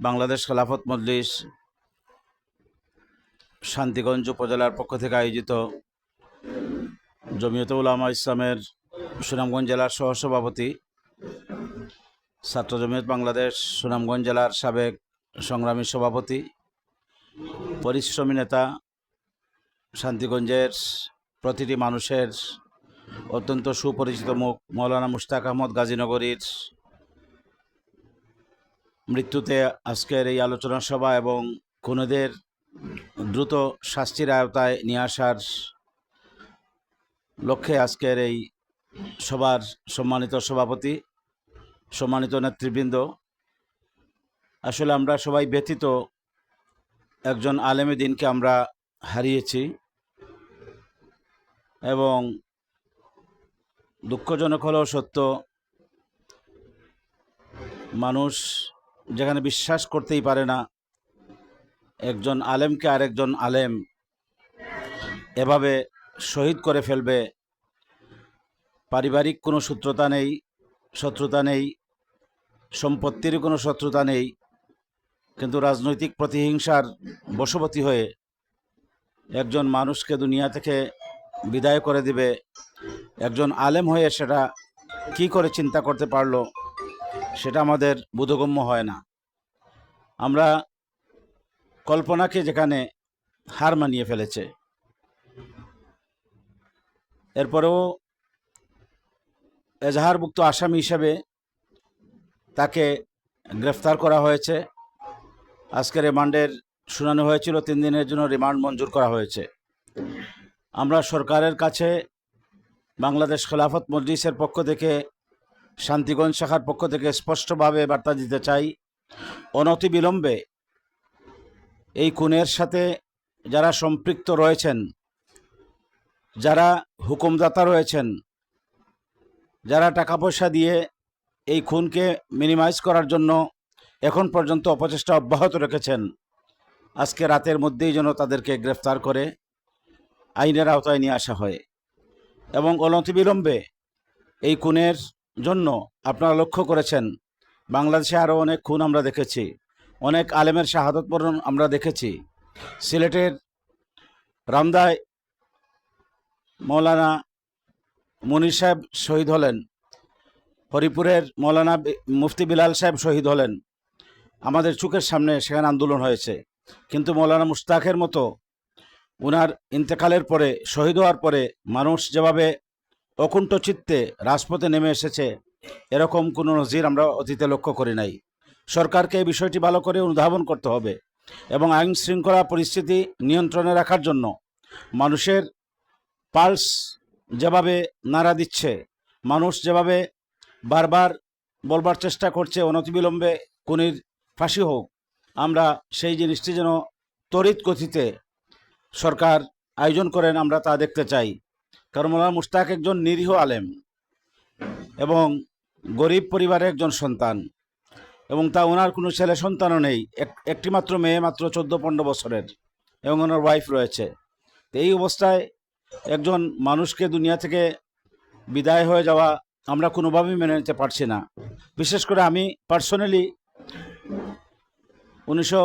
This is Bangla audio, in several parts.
বাংলাদেশ খেলাফত মজলিস শান্তিগঞ্জ উপজেলার পক্ষ থেকে আয়োজিত জমিয়ত উলামা ইসলামের সুনামগঞ্জ জেলার সহসভাপতি ছাত্র জমিয়ত বাংলাদেশ সুনামগঞ্জ জেলার সাবেক সংগ্রামী সভাপতি, পরিশ্রমী নেতা, শান্তিগঞ্জের প্রতিটি মানুষের অত্যন্ত সুপরিচিত মুখ মৌলানা মুশতাক আহমদ গাজীনগরীর মৃত্যুতে আজকের এই আলোচনা সভা এবং খুনেদের দ্রুত শাস্তির আয়তায় নিয়ে আসার লক্ষ্যে আজকের এই সবার সম্মানিত সভাপতি, সম্মানিত নেতৃবৃন্দ। আসলে আমরা সবাই ব্যতীত একজন আলেমী দিনকে আমরা হারিয়েছি এবং দুঃখজনক হলেও সত্য, মানুষ যেখানে বিশ্বাস করতেই পারে না। একজন আলেমকে আরেকজন আলেম এভাবে শহীদ করে ফেলবে। পারিবারিক কোনো সূত্রতা নেই, শত্রুতা নেই, সম্পত্তির কোনো শত্রুতা নেই, কিন্তু রাজনৈতিক প্রতিহিংসার বশবতী হয়ে একজন মানুষকে দুনিয়া থেকে বিদায় করে দিবে। একজন আলেম হয়ে সেটা কি করে চিন্তা করতে পারল? সেটা আমাদের বোধগম্য হয় না। আমরা কল্পনাকে যেখানে হার মানিয়ে ফেলেছে, এরপরেও এজাহারভুক্ত আসামি হিসেবে তাকে গ্রেফতার করা হয়েছে। আজকে রিমান্ডের শুনানি হয়েছিল, তিন দিনের জন্য রিমান্ড মঞ্জুর করা হয়েছে। আমরা সরকারের কাছে বাংলাদেশ খেলাফত মজলিসের পক্ষ থেকে শান্তিগঞ্জ শাখার পক্ষ থেকে স্পষ্টভাবে বার্তা দিতে চাই অনতিবিলম্বে এই খুনের সাথে যারা সম্পৃক্ত রয়েছেন, যারা হুকুমদাতা রয়েছেন, যারা টাকা পয়সা দিয়ে এই খুনকে মিনিমাইজ করার জন্য এখন পর্যন্ত অপচেষ্টা অব্যাহত রেখেছেন, আজকে রাতের মধ্যেই যেন তাদেরকে গ্রেফতার করে আইনের আওতায় নিয়ে আসা হয় এবং অনতিবিলম্বে এই খুনের জন্য আপনারা লক্ষ্য করেছেন, বাংলাদেশে আরও অনেক খুন আমরা দেখেছি, অনেক আলেমের শাহাদত বরণ আমরা দেখেছি। সিলেটের রামদায় মৌলানা মনির সাহেব শহীদ হলেন, হরিপুরের মৌলানা মুফতি বিলাল সাহেব শহীদ হলেন। আমাদের চোখের সামনে সেখানে আন্দোলন হয়েছে। কিন্তু মৌলানা মুস্তাকের মতো উনার ইন্তেকালের পরে, শহীদ হওয়ার পরে মানুষ যেভাবে অকুণ্ঠ চিত্তে রাজপথে নেমে এসেছে। এরকম কোনো নজির আমরা অতীতে লক্ষ্য করি নাই। সরকারকে এই বিষয়টি ভালো করে অনুধাবন করতে হবে এবং আইন শৃঙ্খলা পরিস্থিতি নিয়ন্ত্রণে রাখার জন্য মানুষের পালস যেভাবে নাড়া দিচ্ছে, মানুষ যেভাবে বারবার বলবার চেষ্টা করছে, অনতিবিলম্বে খুনির ফাঁসি হোক, আমরা সেই জিনিসটি যেন তড়িৎ গতিতে সরকার আয়োজন করেন, আমরা তা দেখতে চাই। কারণ মোলানা মুশতাক একজন নিরীহ আলেম এবং গরিব পরিবারের একজন সন্তান এবং তা ওনার কোনো ছেলে সন্তানও নেই, এক একটি মাত্র মেয়ে মাত্র চোদ্দ পনেরো বছরের এবং ওনার ওয়াইফ রয়েছে। এই অবস্থায় একজন মানুষকে দুনিয়া থেকে বিদায় হয়ে যাওয়া আমরা কোনোভাবেই মেনে নিতে পারছি না। বিশেষ করে আমি পার্সোনালি উনিশশো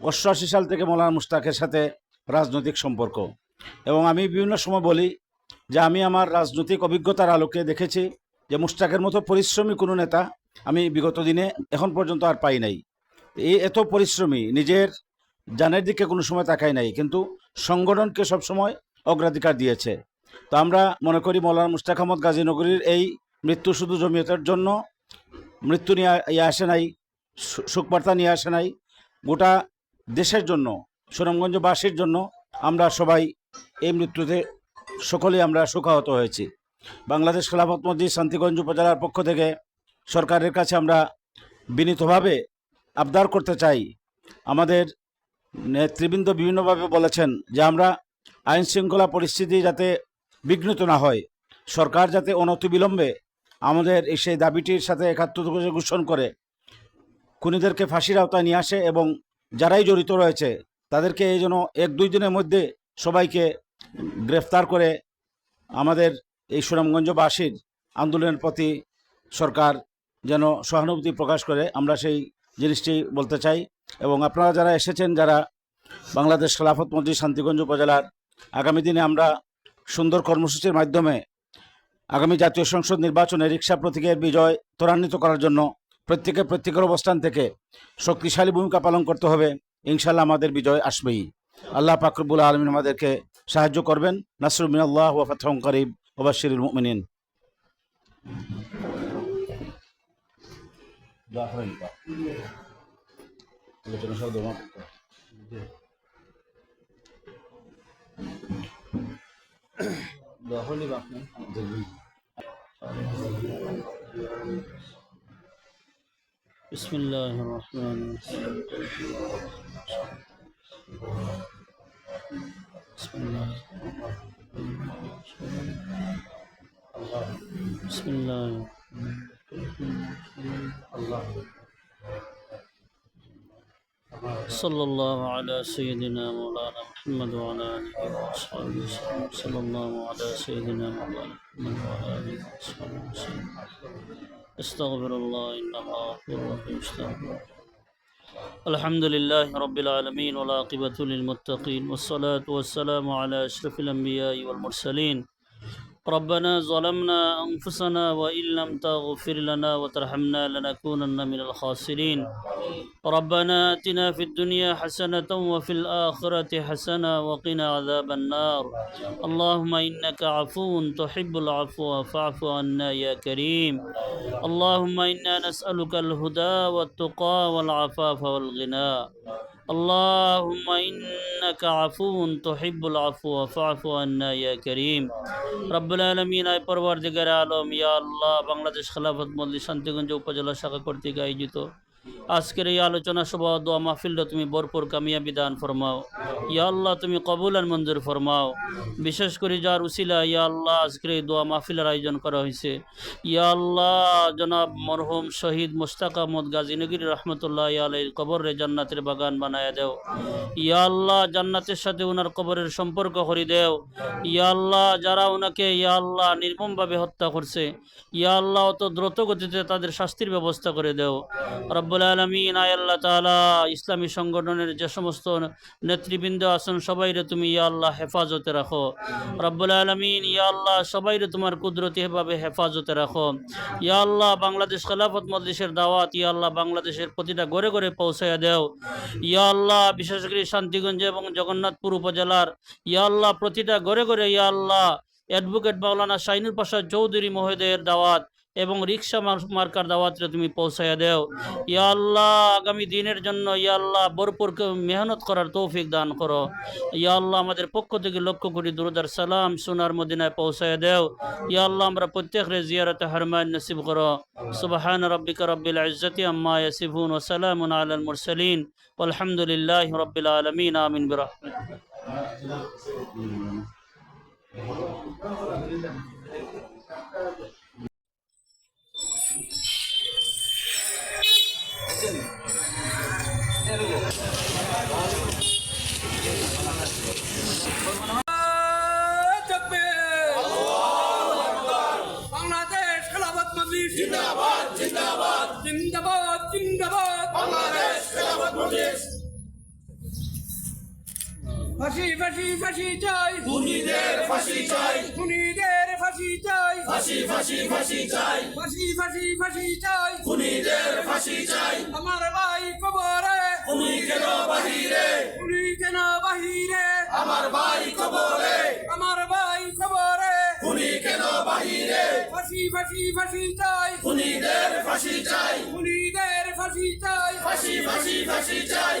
অষ্টআশি সাল থেকে মৌলানা মুশতাকের সাথে রাজনৈতিক সম্পর্ক এবং আমি বিভিন্ন সময় বলি যে আমি আমার রাজনৈতিক অভিজ্ঞতার আলোকে দেখেছি যে মুস্তাকের মতো পরিশ্রমী কোনো নেতা আমি বিগত দিনে এখন পর্যন্ত আর পাই নাই। এই এত পরিশ্রমী, নিজের জানের দিকে কোনো সময় তাকাই নাই, কিন্তু সংগঠনকে সবসময় অগ্রাধিকার দিয়েছে। তো আমরা মনে করি মৌলানা মুশতাক আহমদ গাজীনগরীর এই মৃত্যু শুধু জমিয়তের জন্য মৃত্যু নিয়ে ইয়ে আসে নাই, সু- শোকবার্তা নিয়ে আসে নাই। গোটা দেশের জন্য, সুনামগঞ্জবাসীর জন্য আমরা সবাই এই মৃত্যুতে সকলেই আমরা শোকাহত হয়েছি। বাংলাদেশ খেলাফত মসজিদ শান্তিগঞ্জ উপজেলার পক্ষ থেকে সরকারের কাছে আমরা বিনীতভাবে আবদার করতে চাই। আমাদের নেতৃবৃন্দ বিভিন্নভাবে বলেছেন যে আমরা আইন শৃঙ্খলা পরিস্থিতি যাতে বিঘ্নিত না হয়, সরকার যাতে অনতিবিলম্বে আমাদের এই সেই দাবিটির সাথে একাত্ম ঘোষণ করে, খুনিদেরকে ফাঁসির আওতায় নিয়ে আসে এবং যারাই জড়িত রয়েছে, তাদেরকে এই জন্য এক দুই দিনের মধ্যে সবাইকে গ্রেফতার করে আমাদের এই সুনামগঞ্জবাসীর আন্দোলনের প্রতি সরকার যেন সহানুভূতি প্রকাশ করে, আমরা সেই জিনিসটি বলতে চাই। এবং আপনারা যারা এসেছেন, যারা বাংলাদেশ খেলাফত মন্ত্রী শান্তিগঞ্জ উপজেলার, আগামী দিনে আমরা সুন্দর কর্মসূচির মাধ্যমে আগামী জাতীয় সংসদ নির্বাচনে রিক্সা প্রতীকের বিজয় ত্বরান্বিত করার জন্য প্রত্যেকে প্রত্যেকের অবস্থান থেকে শক্তিশালী ভূমিকা পালন করতে হবে। ইনশাল্লাহ আমাদের বিজয় আসবেই। আল্লাহ পাকরবুল আলমিন আমাদেরকে সাহায্য করবেন নাসরুল মিনাল্লাহ ওয়া ফাতহুম করিব ওবাশিরুল মুমিনিন بسم الله الرحمن الرحيم بسم الله الله صلى الله على سيدنا مولانا محمد وعلى آله وأصحابه وسلم. صلى الله على سيدنا مولانا محمد وعلى آله وأصحابه وسلم. استغفر الله إن الله غفور رحيم. استغفر الحمد لله رب العالمين والعاقبة للمتقين والصلاة والسلام على أشرف الأنبياء والمرسلين ربنا ظلمنا أنفسنا وإن لم تغفر لنا وترحمنا لنكونن من الخاسرين. ربنا آتنا في الدنيا حسنة وفي الآخرة حسنة وقنا عذاب النار. اللهم إنك عفو تحب العفو فاعف عنا يا كريم. اللهم إنا نسألك الهدى والتقى والعفاف والغنى. اللهم إنك عفو تحب العفو فاعف عنا يا كريم رب العالمين আয় পরবর্তীকার আলম ইয়া আল্লাহ বাংলাদেশ খেলাফত মল্লি শান্তিগঞ্জ উপজেলা শাখা কর্তৃক আয়োজিত আজকের এই আলোচনা সভা দোয়া মাহফিলটা তুমি ভরপুর কামিয়াবি দান ফরমাও। ইয়া আল্লাহ, তুমি কবুল আর মঞ্জুর ফরমাও। বিশেষ করে যার উসিলা, ইয়া আল্লাহ, আজকের এই দোয়া মাহফিলের আয়োজন করা হয়েছে। ইয়া আল্লাহ, জনাব মরহুম শহীদ মুস্তাক আহমদ গাজীনগির রহমতুল্লাহ আলের কবরে জান্নাতের বাগান বানায়া দেও। ইয়া আল্লাহ, জান্নাতের সাথে ওনার কবরের সম্পর্ক করে দেও। ইয়া আল্লাহ, যারা ওনাকে ইয়া আল্লাহ, নির্মমভাবে হত্যা করছে। ইয়া আল্লাহ, অত দ্রুত গতিতে তাদের শাস্তির ব্যবস্থা করে দেও। রব্বুল আলমিন, আয় আল্লাহ তালা ইসলামী সংগঠনের যে সমস্ত নেতৃবৃন্দ আছেন, সবাইরে তুমি ইয়া আল্লাহ হেফাজতে রাখো। রব্বুল আলমিন, ইয়া আল্লাহ সবাইরে তোমার কুদরতিভাবে হেফাজতে রাখো। ইয়া আল্লাহ বাংলাদেশ খেলাফত মজলিসের দাওয়াত, ইয়া আল্লাহ বাংলাদেশের প্রতিটা ঘরে ঘরে পৌঁছাইয়া দেও। ইয়া আল্লাহ বিশেষ করে শান্তিগঞ্জ এবং জগন্নাথপুর উপজেলার, ইয়া আল্লাহ প্রতিটা ঘরে ঘরে ইয়া আল্লাহ অ্যাডভোকেট মাওলানা শাইনুল পাশা চৌধুরী মহোদয়ের দাওয়াত এবং রিক্সা মার- মার্কার দাওয়াতরে তুমি পৌঁছাইয়া দেও ইয়া আল্লাহ আগামী দিনের জন্য ইয়া আল্লাহ ভরপুর ক- মেহনত করার তৌফিক দান করো ইয়া আল্লাহ আমাদের পক্ষ থেকে লক্ষ কোটি দুরুদার সালাম সোনার মদিনায় পৌঁছাইয়া দেও ইয়া আল্লাহ আমরা প্রত্যেকরে জিয়ারতে হারমান নসিব করো সুবহান রব্বিকা রব্বিল ইজ্জতি আম্মা ইয়াসিফুন ওয়া সালামুন আলাল মুরসালিন والحمدلله رب العالمين آمين برحمتك ফাঁসি ফাঁসি ফাঁসি চাই খুনিদের ফাঁসি চাই খুনিদের ফাঁসি চাই ফাঁসি ফাঁসি ফাঁসি চাই ফাঁসি ফাঁসি ফাঁসি চাই খুনিদের ফাঁসি চাই আমার ভাই কবরে খুনি কেন বাহিরে খুনি কেন বাহিরে আমার ভাই কবরে আমার ভাই কবরে খুনি কেন বাহিরে ফাঁসি ফাঁসি ফাঁসি চাই খুনিদের ফাঁসি চাই খুনিদের ফাঁসি চাই ফাঁসি ফাঁসি ফাঁসি চাই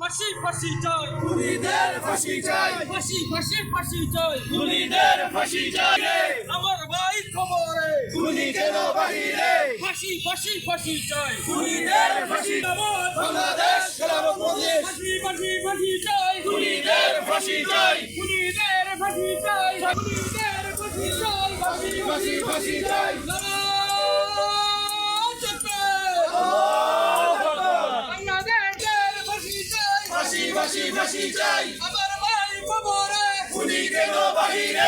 ফাঁসি ফাঁসি চাই খুনিদের ফাঁসি চাই ফাঁসি ফাঁসি ফাঁসি চাই খুনিদের ফাঁসি চাই আমার ভাই খবরে খুনি কেন বাহিরে ফাঁসি ফাঁসি ফাঁসি ফাঁসি ফাঁসি ফাঁসি ফাঁসি ফাঁসি ফাঁসি ফাঁসি চাই ফাঁসি ফাঁসি ফাঁসি চাই ফাঁসি ফাঁসি চাই। আমার ভাই খবরে খুনি কেন বাহিরে?